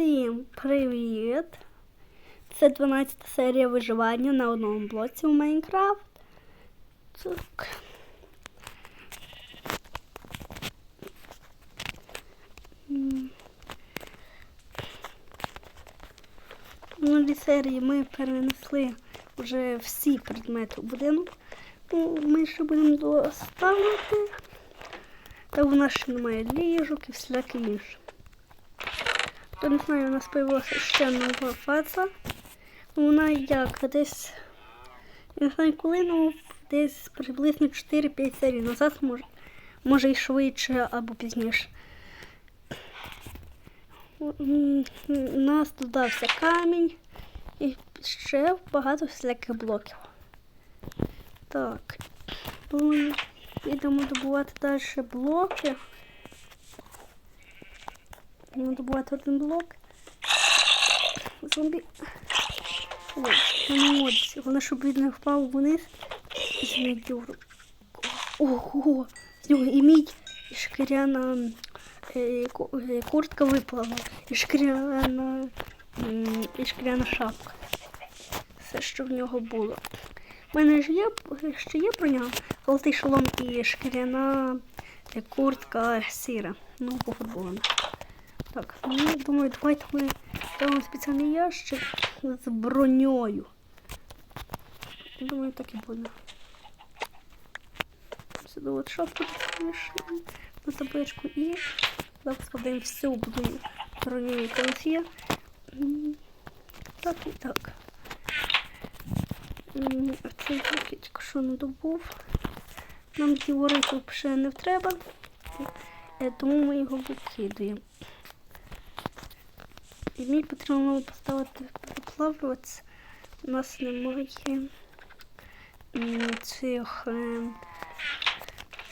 Всім привіт! Це 12 серія виживання на одному блоці у Майнкрафт. М. В минулій серії ми перенесли вже всі предмети у будинок. Ну, Ми ще будемо доставити. Та у нас ще немає ліжок і всіляке інше. То не знаю, у нас появилася ще нова фаза. Вона як десь, я не знаю коли, ну десь приблизно 4-5 серій назад, може, може і швидше або пізніше. У нас додався камінь і ще багато всіляких блоків. Так. Ми Підемо добувати далі блоки. Будемо добувати один блок. Зомбі. Ой, не модиться. Головне, щоб він не впав вниз. з. Ого! З нього і мідь, і шкіряна е, е, куртка випала, і шкіряна, і шкіряна шапка. Все, що в нього було. У мене ж є ще є про нього золотий шолом і шкіряна е, куртка сіра. Ну, по футболу. Так, ну я думаю, давайте ми ставимо спеціальний ящик з броньою. Думаю, так і буде. Сюди от шапку знайшли на табличку і зараз складаємо всю броню, яка у нас є. Так і так. А цей пакетик, що не добув. Нам діориту ще не треба, тому ми його викидуємо. І мені потрібно поставити переплавлюватися. У нас немає цих. е,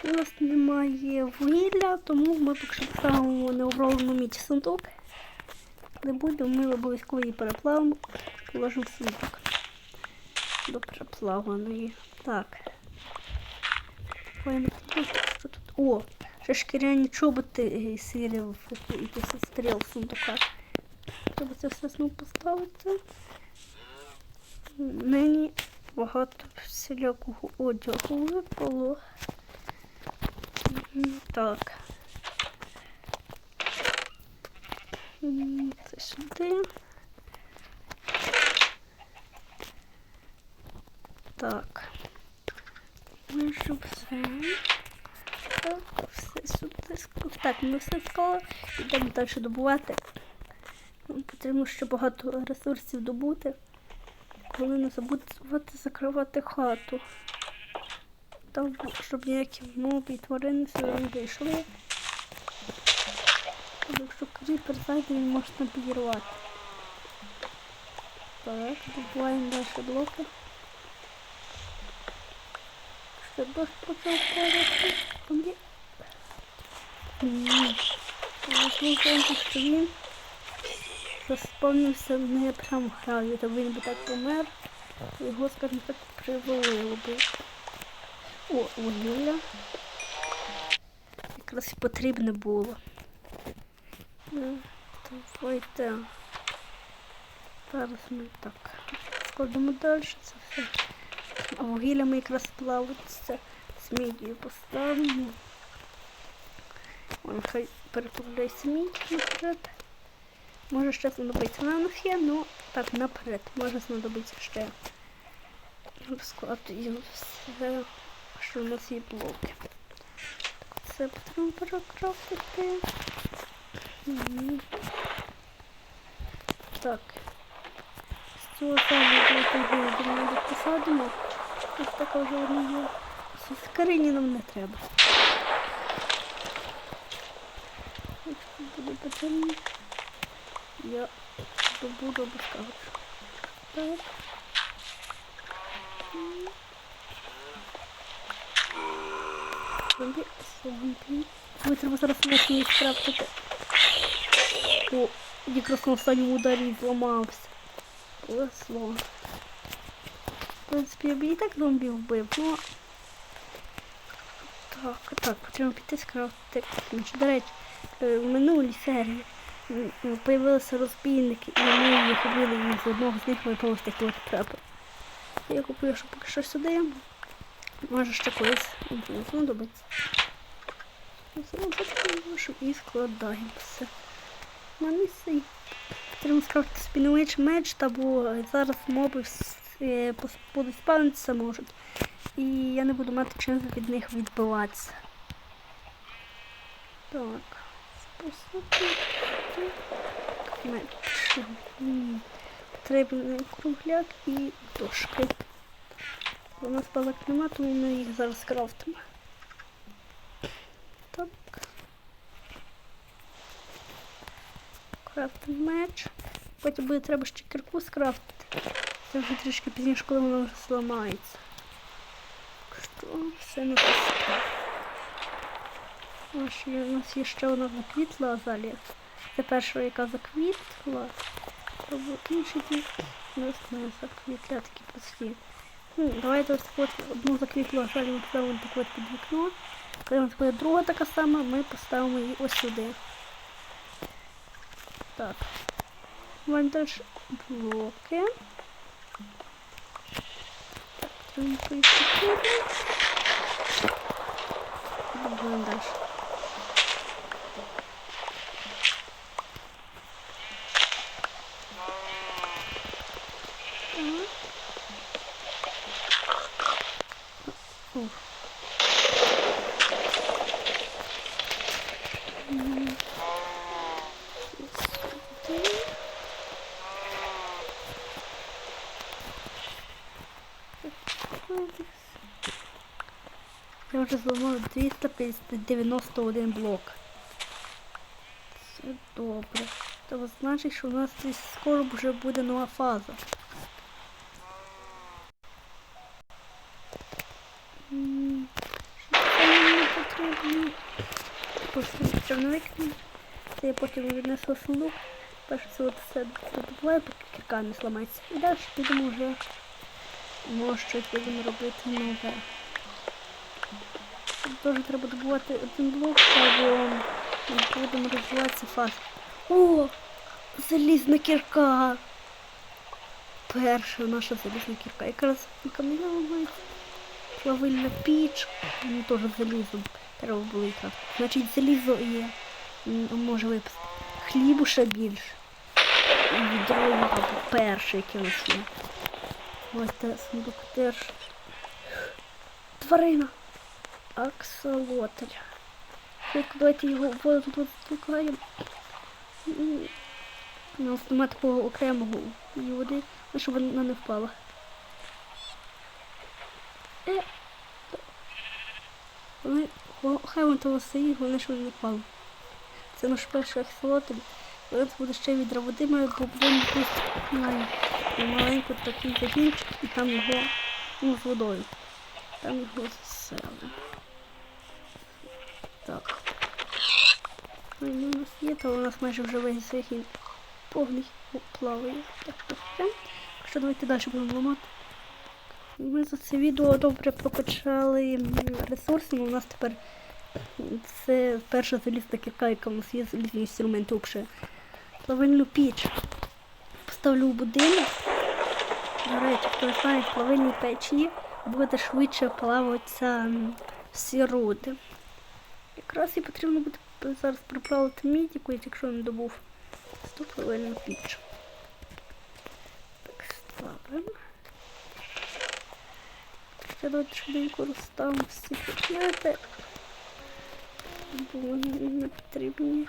У нас немає вугілля, тому ми поки що поставимо необроблену мідь в сундук. Не будемо, ми обов'язково її переплавимо, положимо сундук до переплаваної. Так. Тут. О, ще шкіряні чоботи е, сірі в стріл сундука. Треба це все знову поставити. Нині багато всілякого одягу випало. Так. Це сюди. Так. Вижу все. Так, все сюди. Так, ми все склали. Йдемо далі добувати. Потрібно ще багато ресурсів добути. Коли не забути закривати хату. Там, щоб ніякі моби і тварини сюди не зайшли. Якщо кріпер зайде, він можна підірвати. Так, добуваємо далі блоки. Що дощ почав падати. Ні. Зомбі, що він заспавнився не прям граю, то він би так помер. Його, скажімо так, привалило би. О, вугілля. Якраз і потрібне було. Ну, Давайте. Зараз ми так складемо далі це все. А вугілля ми якраз плавиться з мідію поставимо. Вон хай переплавляється мідь наперед. Може ще знадобиться на нас є, ну так наперед. Може знадобиться ще розклад і все, що у нас є блоки. Так, це потрібно перекрафтити. Мгм. Так. З цього самого ми посадимо. Ось така вже одна є. Скрині нам не треба. Буде потрібно, я добуду обов'язково. Так. М. Зомбі, зомбі. Ми треба зараз мені скрафтити. О, якраз на останньому ударі зламався. Повезло. В принципі, я б і так зомбі вбив, ну. Так, так, потрібно піти скрафтити. До речі, в минулій серії появилися розбійники, і ми їх убили, і з одного з них повести от прапор. Я купую, що поки що сюди. Може ще колись знадобиться. Зробимо і складаємо все. Місці. Потрібно скрафтити спінуич меч, бо зараз моби е, будуть спавнитися можуть. І я не буду мати чим від них відбиватися. Так. Способи. Потрібен кругляк і дошки. У нас палок нема, тому ми їх зараз крафтимо. Так. Крафтимо меч. Потім буде треба ще кірку скрафтити. Це вже трішки пізніше, коли вона вже зламається. Що все на. У нас є ще одна заквітла азалія. Це перша, яка заквітла. Інші ті у нас заквітля такі прості. Ну, давайте ось от одну заквітлу азалію поставимо так от під вікно. Коли у нас буде друга така сама, ми поставимо її ось сюди. Так. Вантаж блоки. Так, треба поїхати. Вантаж. Так. Ух. М. Сюди. Я вже зламала 291 блок. Це добре. Це значить, що у нас скоро вже буде нова фаза. Потрібно? Потрібно. Це я потім віднесу сундук. Перше це от все добуваю, поки кірка не зламається. І далі підемо вже може щось будемо робити нове. Теж треба добувати один блок, або будемо розвиватися фаз. О! Залізна кірка! Перша наша залізна кірка. Якраз кам'яна ламається. Плавильна піч. Ну теж залізо. Треба було якраз. Значить залізо є. Може випасти. Хлібу ще більше. І відро перше, яке нас є. Ось це сундук теж. Тварина. Аксолотль. Так, давайте його воду тут стукаємо. У нас немає такого окремого і води, ну, щоб вона не впала. Е, вони, хай вон того стоїть, головне, щоб він не впав. Це наш перший аксолотль. Зараз буде ще відра води, ми побудемо якусь має маленьку такий загінчик і там його ну, з водою. Там його заселимо. У нас є, то у нас майже вже весь загін повний плаває. Так, так, так. Що давайте далі будемо ламати. Ми за це відео добре прокачали ресурси, але у нас тепер це перша залізна кірка, яка у нас є залізні інструменти взагалі. Плавильну піч. Поставлю в будинок. До речі, хто знає, в плавильній печі буде швидше плаватися руди. Якраз і потрібно буде зараз приправити мідь якусь, якщо не добув. Сту плавильну піч. Так, ставимо. Ще давайте швиденько розставимо всі пакети. Бо вони не потрібні.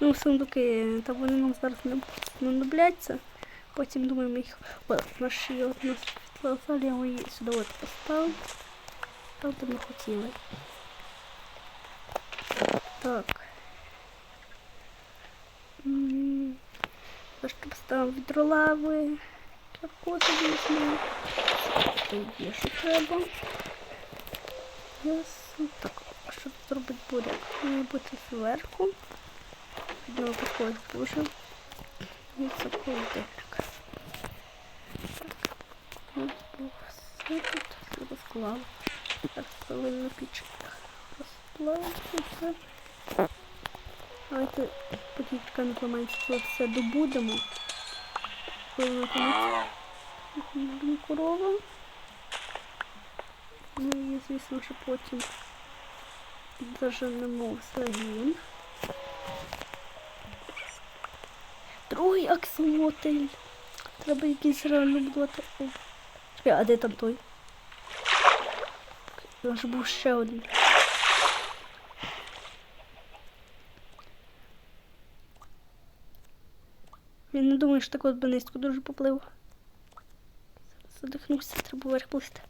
Ну, сундуки, та вони нам зараз не знадобляться. Потім думаємо їх. О, наш є от нас залі, я її сюди от поставив. Правда, ми хотіли. Так. Трошки поставимо відро лави. Кірку візьмемо. Це є, треба. Ясно. Так, а що тут робить буряк? Має бути зверху. Ну, такой дуже. І дерек. Так. Ну, все тут розклав. Зараз повинно піч розплавити. Давайте зламається, це все добудемо. Будемо корова. Ну і звісно, що потім заженемо в. Другий аксолотль. Треба якийсь реально будувати. А де там той? Там ж був ще один. Він не думає, що так от дуже поплив. Задихнувся, треба вверх плисти.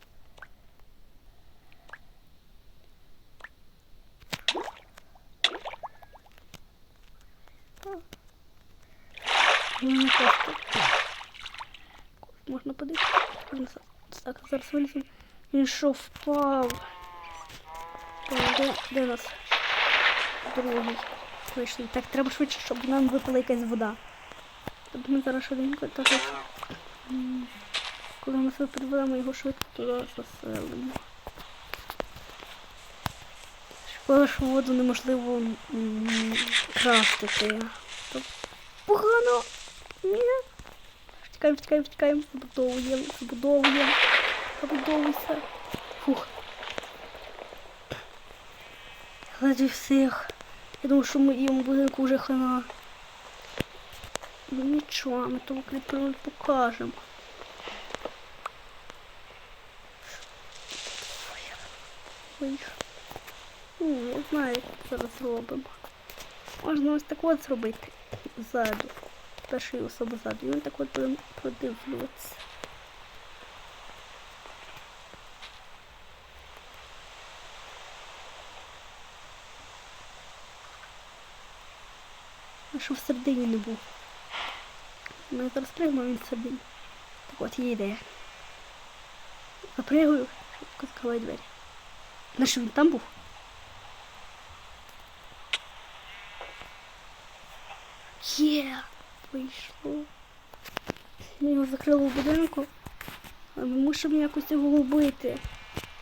Можна подивитися. Так, зараз вилізу. Він що впав? Де, де нас? Другий. Вийшли. Так, треба швидше, щоб нам випала якась вода. Тобто ми зараз швиденько так ось. Коли ми себе підведемо, його швидко туди заселимо. Шкода, що воду неможливо м, крафтити. Погано. Ні. Втікаємо, втікаємо, втікаємо, забудовуємо, забудовуємо, забудовуйся. Фух. Ледве всіх. Я думаю, що їм будинку вже хана. Ну нічого, ми того кліпу покажемо. Ой. Я знаю, як зараз зробимо. Можна ось так от зробити ззаду. Першої особи ззаду. І він так от буде продивлюватися. А що всередині не був. Ми зараз пригнемо, він всередині. Так от є ідея. Запригую, швидко закриваю двері. На він там був? Є! Вийшло. Ми його закрили в будинку, а ми мусимо якось його убити.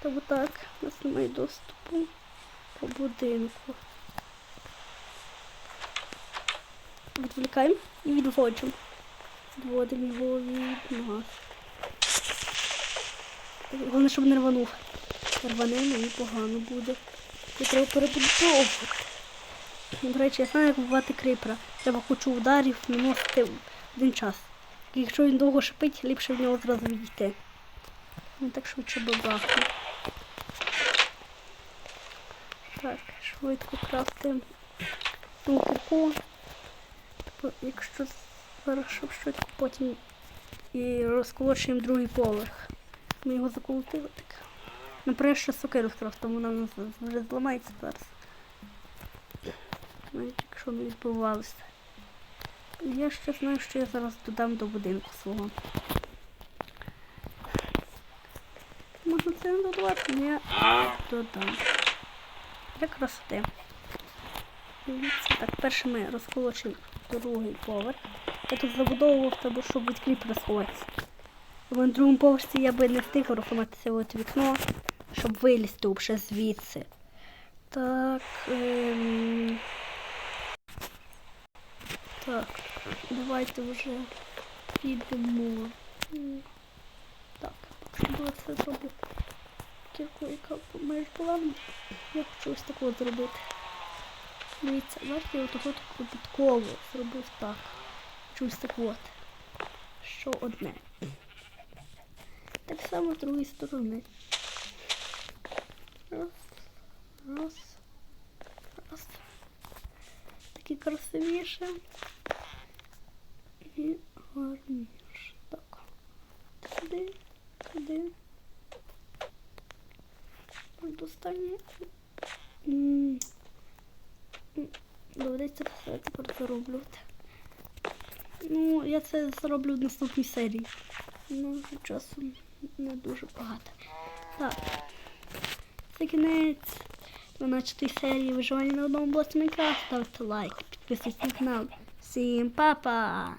Та так, у нас немає доступу по будинку. Відволікаємо і відводжимо. Його від нас. Головне, щоб не рванув. Рване мені погано буде. І треба перебудовувати. До речі, я знаю, як вбивати крипера. Треба кучу ударів наносити в один час. Якщо він довго шипить, ліпше в нього зразу відійти. Він так швидше бабахне. Так, швидко крафтимо ту кірку. Типу, Якщо щоб швидко потім і розколочуємо другий поверх. Ми його заколотили так. Наприклад, ще сокиру скрафтимо, вона у нас вже зламається зараз. Навіть якщо не відбувалося. Я ще знаю, що я зараз додам до будинку свого. Можна це не додавати, але я додам. Для красоти. Дивіться, так, перше ми розколочимо другий поверх. Я тут забудовував, тому щоб від кріпера сховатися. На другому поверсі я би не встиг рухоматися от вікно, щоб вилізти вже звідси. Так. Ем... Так, давайте вже підемо. Так, було це зроблю. Кірку, яка майже була, я хочу ось таку от зробити. Дивіться, бачите, я отого таку підкову зробив так. Хочу ось так от. Що одне. Так само з другої сторони. Раз, раз, раз. Такі красивіше. І гарніше. Так. Достання. М, м, Доведеться все тепер зароблювати. Ну, я це зроблю в наступній серії. Ну, часу не дуже багато. Так. Це кінець 12 серії виживання на одному блоці Майнкрафта. Ставте лайк, підписуйтесь на канал. Всім па-па!